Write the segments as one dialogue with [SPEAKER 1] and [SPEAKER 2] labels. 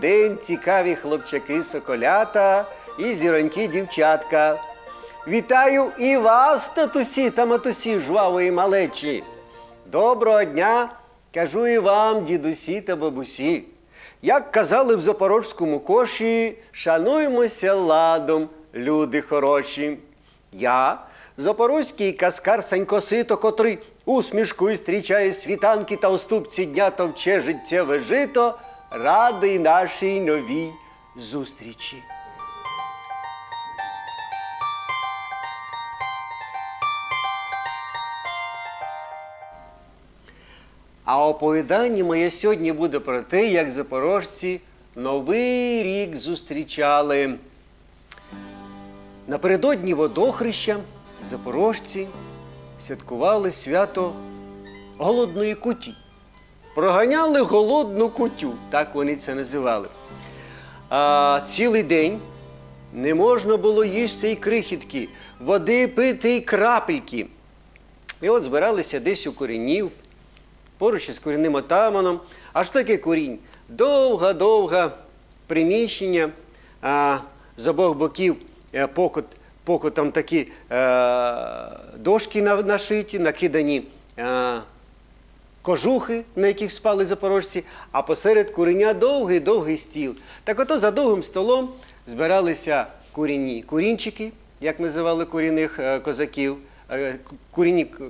[SPEAKER 1] День, цікаві хлопчаки соколята і зіроньки дівчатка. Вітаю і вас, татусі та матусі жвавої малечі. Доброго дня, кажу і вам, дідусі та бабусі. Як казали в запорожському коші, шануймося ладом, люди хороші. Я, запорозький каскар Санько Сито, котрий усмішкою зустрічає світанки та уступці дня товче життєве жито, радий нашій новій зустрічі. А оповідання моє сьогодні буде про те, як запорожці Новий рік зустрічали. Напередодні водохреща запорожці святкували свято голодної куті. Проганяли голодну кутю, так вони це називали. А цілий день не можна було їсти й крихітки, води пити й крапельки. І от збиралися десь у корінів, поруч із корінним отаманом. А що таке корінь? Довга-довга приміщення, а, з обох боків е, покот, покотом такі е, дошки нашиті, накидані е, кожухи, на яких спали запорожці, а посеред куреня довгий-довгий стіл. Так ото за довгим столом збиралися курінні курінчики, як називали курінних е, козаків. Е, ку- Курінні к-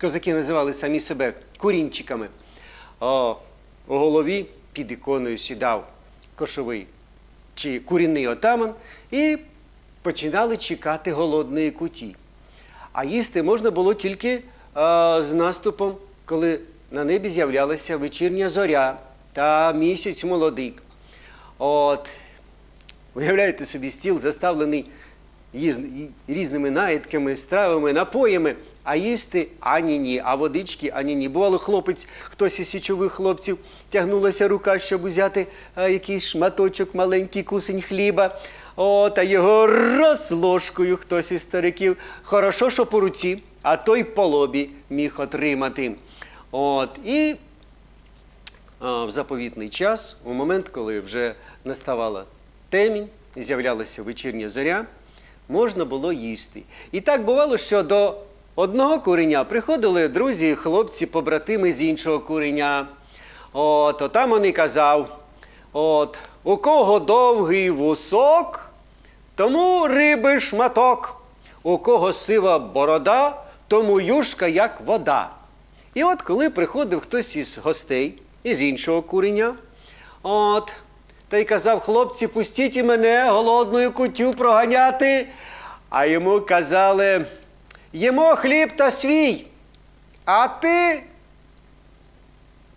[SPEAKER 1] козаки називали самі себе курінчиками. У голові під іконою сідав кошовий чи курінний отаман і починали чекати голодної куті. А їсти можна було тільки е, з наступом, коли на небі з'являлася вечірня зоря та місяць молодик. От, уявляєте собі, стіл заставлений різними наїдками, стравами, напоями, а їсти ані ні, а водички ані ні. Бувало, хлопець, хтось із січових хлопців тягнулася рука, щоб узяти а, якийсь шматочок, маленький кусень хліба. О, та його роз ложкою хтось із стариків. Хорошо, що по руці, а той по лобі міг отримати. От, і в заповітний час, у момент, коли вже наставала темінь, і з'являлася вечірня зоря, можна було їсти. І так бувало, що до одного куреня приходили друзі, хлопці, побратими з іншого куреня. От, отам він і казав: от, у кого довгий вусок, тому риби шматок, у кого сива борода, тому юшка як вода. І от коли приходив хтось із гостей, із іншого куреня, от, та й казав, хлопці, пустіть і мене голодною кутю проганяти. А йому казали, їмо хліб та свій, а ти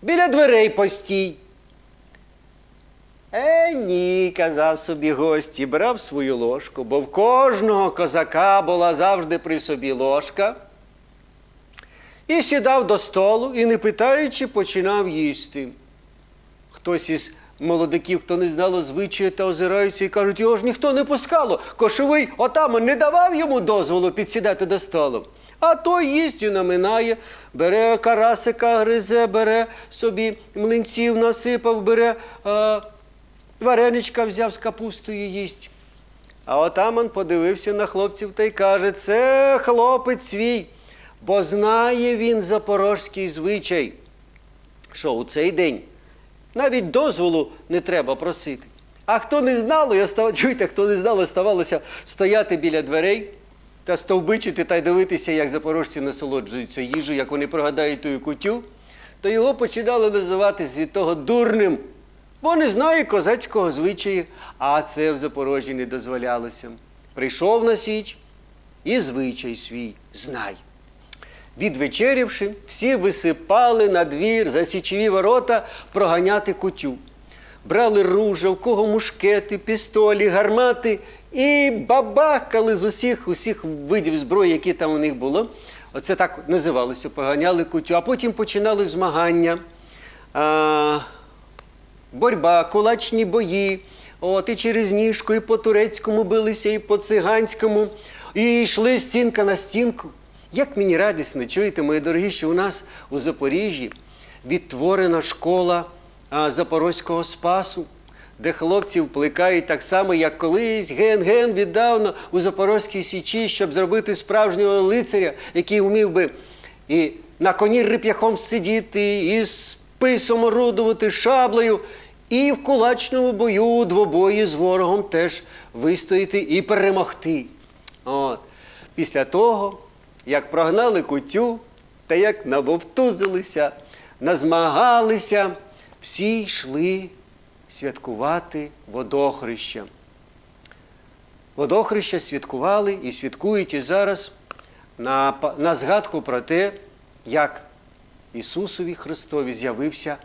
[SPEAKER 1] біля дверей постій. Е, ні, казав собі гость, і брав свою ложку, бо в кожного козака була завжди при собі ложка. І сідав до столу і, не питаючи, починав їсти. Хтось із молодиків, хто не знало звичаю та озираються і кажуть, його ж ніхто не пускало. Кошовий отаман не давав йому дозволу підсідати до столу. А той їсть і наминає, бере карасика, гризе, бере собі млинців насипав, бере е, вареничка взяв з капустою їсть. А отаман подивився на хлопців та й каже: це хлопець свій, бо знає він запорожський звичай, що у цей день навіть дозволу не треба просити. А хто не знало, я став, чуєте, хто не знало, ставалося стояти біля дверей та стовбичити та й дивитися, як запорожці насолоджуються їжею, як вони прогадають ту кутю, то його починали називати звітого дурним. Бо не знає козацького звичаю, а це в Запорожжі не дозволялося. Прийшов на січ і звичай свій знай. Відвечерявши, всі висипали на двір за січові ворота проганяти кутю. Брали ружа, в кого мушкети, пістолі, гармати і бабахкали з усіх усіх видів зброї, які там у них було. Оце так називалося, проганяли кутю. А потім починали змагання. А, боротьба, кулачні бої. От, і через ніжку, і по турецькому билися, і по циганському. І йшли стінка на стінку. Як мені радісно, чуєте, мої дорогі, що у нас у Запоріжжі відтворена школа Запорозького спасу, де хлопці вплекають так само, як колись ген-ген віддавна у Запорозькій Січі, щоб зробити справжнього лицаря, який вмів би і на коні рип'яхом сидіти, і списом орудувати шаблею, і в кулачному бою у двобої з ворогом теж вистояти і перемогти. Після того, як прогнали кутю та як набовтузилися, назмагалися, всі йшли святкувати водохреща. Водохреща святкували і святкують і зараз на, на згадку про те, як Ісусові Христові з'явився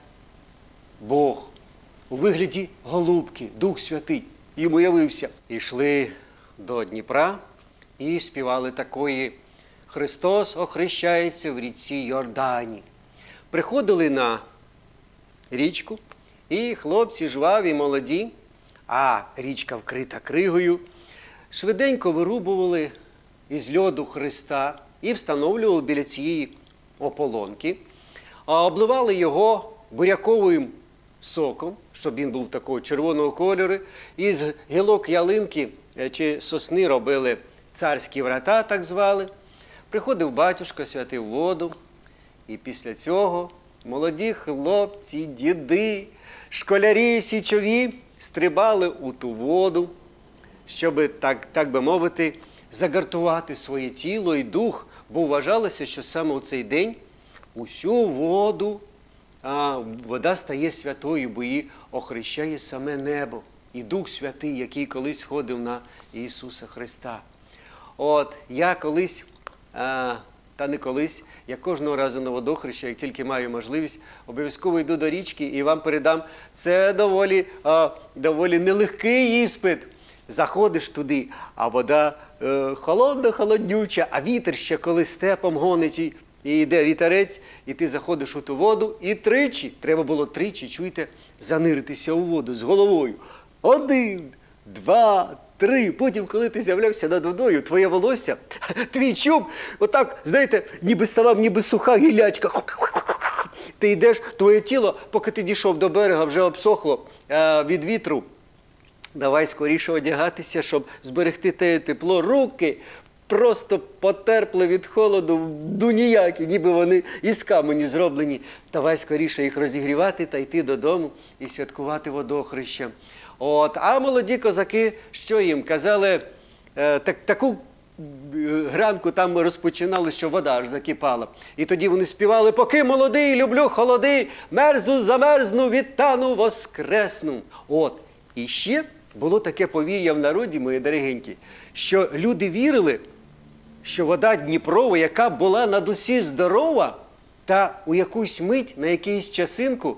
[SPEAKER 1] Бог у вигляді голубки, Дух Святий. Йому явився. Ішли до Дніпра і співали такої Христос охрещається в річці Йордані. Приходили на річку, і хлопці жваві, молоді, а річка вкрита кригою, швиденько вирубували із льоду Христа і встановлювали біля цієї ополонки, а обливали його буряковим соком, щоб він був такого червоного кольору, і з гілок ялинки е, чи сосни робили царські врата, так звали. Приходив батюшка, святив воду, і після цього молоді хлопці, діди, школярі січові стрибали у ту воду, щоб, так, так би мовити, загартувати своє тіло і дух, бо вважалося, що саме у цей день усю воду а, вода стає святою, бо її охрещає саме небо і Дух Святий, який колись сходив на Ісуса Христа. От я колись, та не колись, я кожного разу на водохреща, як тільки маю можливість, обов'язково йду до річки і вам передам. Це доволі, а, доволі нелегкий іспит. Заходиш туди, а вода е, холодна, холоднюча, а вітер ще коли степом гонить і, і йде вітерець, і ти заходиш у ту воду, і тричі, треба було тричі, чуєте, заниритися у воду з головою. Один, два, три. Потім, коли ти з'являвся над водою, твоє волосся, твій чуб, отак, знаєте, ніби ставав, ніби суха гілячка. Ти йдеш, твоє тіло, поки ти дійшов до берега, вже обсохло е, від вітру. Давай скоріше одягатися, щоб зберегти те тепло. Руки просто потерпли від холоду, ну ніякі, ніби вони із каменю зроблені. Давай скоріше їх розігрівати та йти додому і святкувати водохреща. От, а молоді козаки, що їм казали, е, так, таку е, гранку там розпочинали, що вода аж закипала. І тоді вони співали, поки молодий, люблю холоди, мерзу, замерзну, відтану, воскресну. От. І ще було таке повір'я в народі, мої дорогенькі, що люди вірили, що вода Дніпрова, яка була над усі здорова, та у якусь мить на якийсь часинку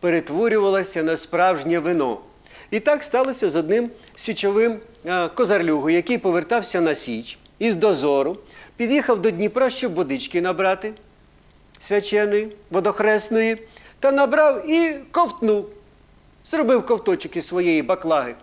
[SPEAKER 1] перетворювалася на справжнє вино. І так сталося з одним січовим е, козарлюгою, який повертався на Січ із дозору, під'їхав до Дніпра, щоб водички набрати свяченої, водохресної, та набрав і ковтнув. Зробив ковточок із своєї баклаги.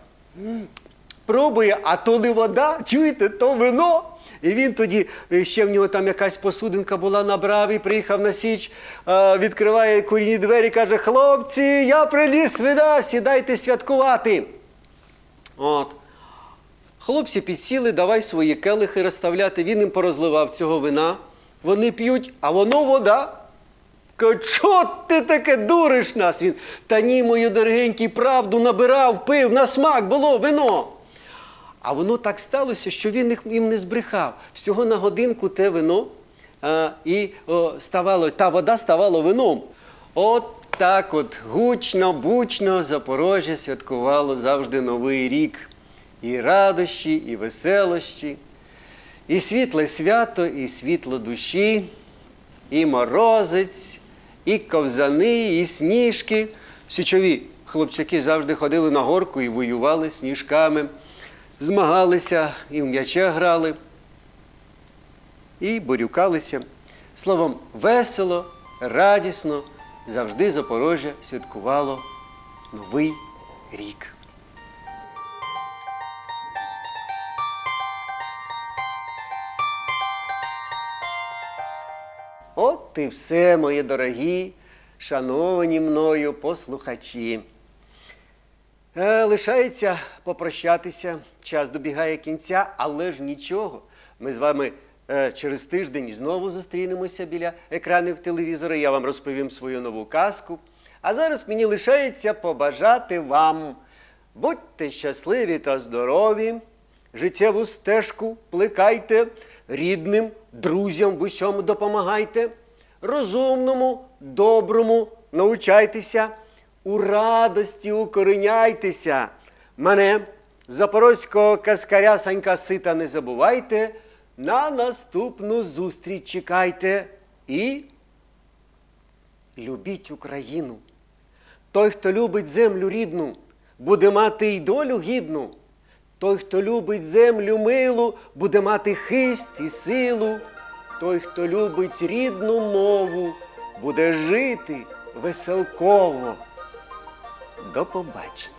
[SPEAKER 1] Пробує, а то не вода, чуєте, то вино. І він тоді, е, ще в нього там якась посудинка була, набрав і приїхав на Січ, е, відкриває курні двері, каже: хлопці, я приніс вина, сідайте святкувати. От. Хлопці підсіли, давай свої келихи розставляти. Він їм порозливав цього вина. Вони п'ють, а воно вода. Кажуть, що ти таке дуриш нас? Він, та ні, мої дорогенькі, правду набирав, пив, на смак було вино. А воно так сталося, що він їм не збрехав. Всього на годинку те вино, а, і о, ставало, та вода ставала вином. От так от гучно, бучно Запорожжя святкувало завжди Новий рік. І радощі, і веселощі, і світле свято, і світло душі, і морозець, і ковзани, і сніжки. Січові хлопчаки завжди ходили на горку і воювали сніжками, змагалися, і в м'яча грали, і борюкалися. Словом, весело, радісно, завжди Запорожжя святкувало Новий рік. От і все, мої дорогі шановані мною послухачі. Е, Лишається попрощатися. Час добігає кінця, але ж нічого. Ми з вами е, через тиждень знову зустрінемося біля екранів телевізора. Я вам розповім свою нову казку. А зараз мені лишається побажати вам. Будьте щасливі та здорові, життєву стежку плекайте, рідним, друзям в усьому допомагайте, розумному, доброму научайтеся, у радості укореняйтеся. Мене, запорозького каскаря Санька Сита, не забувайте. На наступну зустріч чекайте і любіть Україну. Той, хто любить землю рідну, буде мати й долю гідну. Той, хто любить землю милу, буде мати хист і силу. Той, хто любить рідну мову, буде жити веселково. До побачення.